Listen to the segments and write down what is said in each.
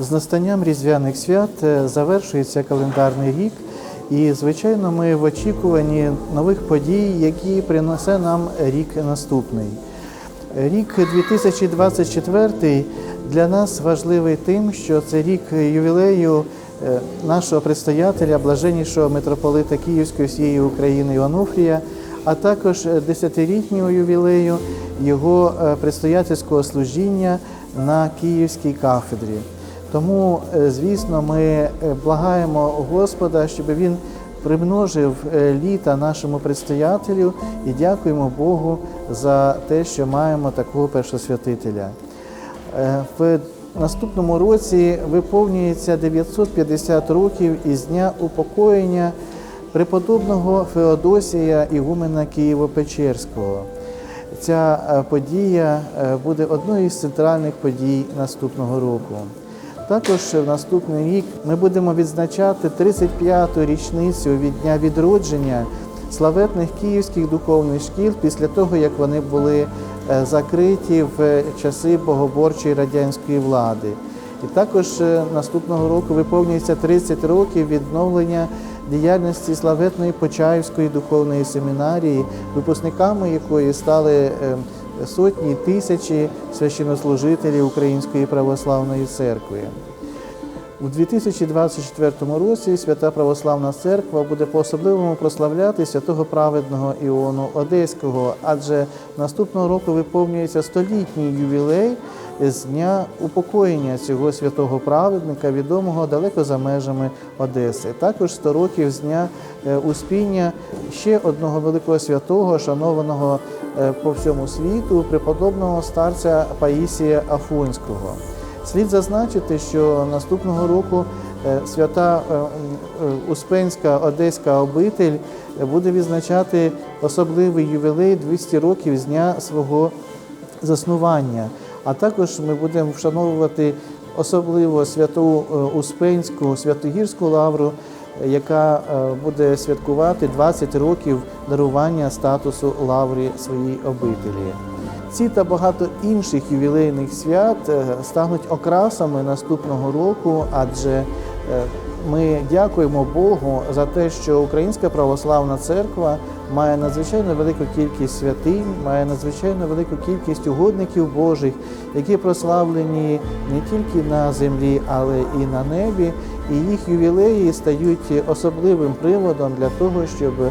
З настанням різдвяних свят е, завершується календарний рік, і, звичайно, ми в очікуванні нових подій, які принесе нам рік наступний. Рік 2024 для нас важливий тим, що це рік ювілею е, нашого предстоятеля, блаженнішого митрополита Київської всієї України Іонуфрія, а також десятирітнього ювілею його е, предстоятельського служіння на Київській кафедрі. Тому, е, звісно, ми е, благаємо Господа, щоб він примножив е, літа нашому предстоятелю і дякуємо Богу за те, що маємо такого першосвятителя. В наступному році виповнюється 950 років із дня упокоєння преподобного Феодосія Ігумена Києво-Печерського. Ця подія буде одною із центральних подій наступного року. Також в наступний рік ми будемо відзначати 35-ту річницю від дня відродження славетних київських духовних шкіл після того, як вони були е, закриті в часи богоборчої радянської влади. І також е, наступного року виповнюється 30 років відновлення діяльності славетної Почаївської духовної семінарії, випускниками якої стали е, сотні тисячі священнослужителів Української православної церкви. У 2024 році Свята Православна Церква буде по-особливому прославляти святого праведного Іону Одеського, адже наступного року виповнюється столітній ювілей з дня упокоєння цього святого праведника, відомого далеко за межами Одеси. Також 100 років з дня е, успіння ще одного великого святого, шанованого е, по всьому світу, преподобного старця Паїсія Афонського. Слід зазначити, що наступного року е, свята Успенська Одеська обитель буде відзначати особливий ювілей 200 років з дня свого заснування. А також ми будемо вшановувати особливо святу е, Успенську Святогірську лавру, яка е, буде святкувати 20 років дарування статусу лаври своїй обителі. Ці та багато інших ювілейних свят е, стануть окрасами наступного року, адже ми дякуємо Богу за те, що Українська православна церква має надзвичайно велику кількість святинь, має надзвичайно велику кількість угодників Божих, які прославлені не тільки на землі, але і на небі. І їх ювілеї стають особливим приводом для того, щоб е,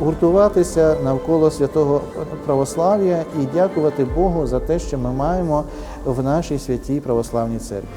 гуртуватися навколо святого православ'я і дякувати Богу за те, що ми маємо в нашій святій православній церкві.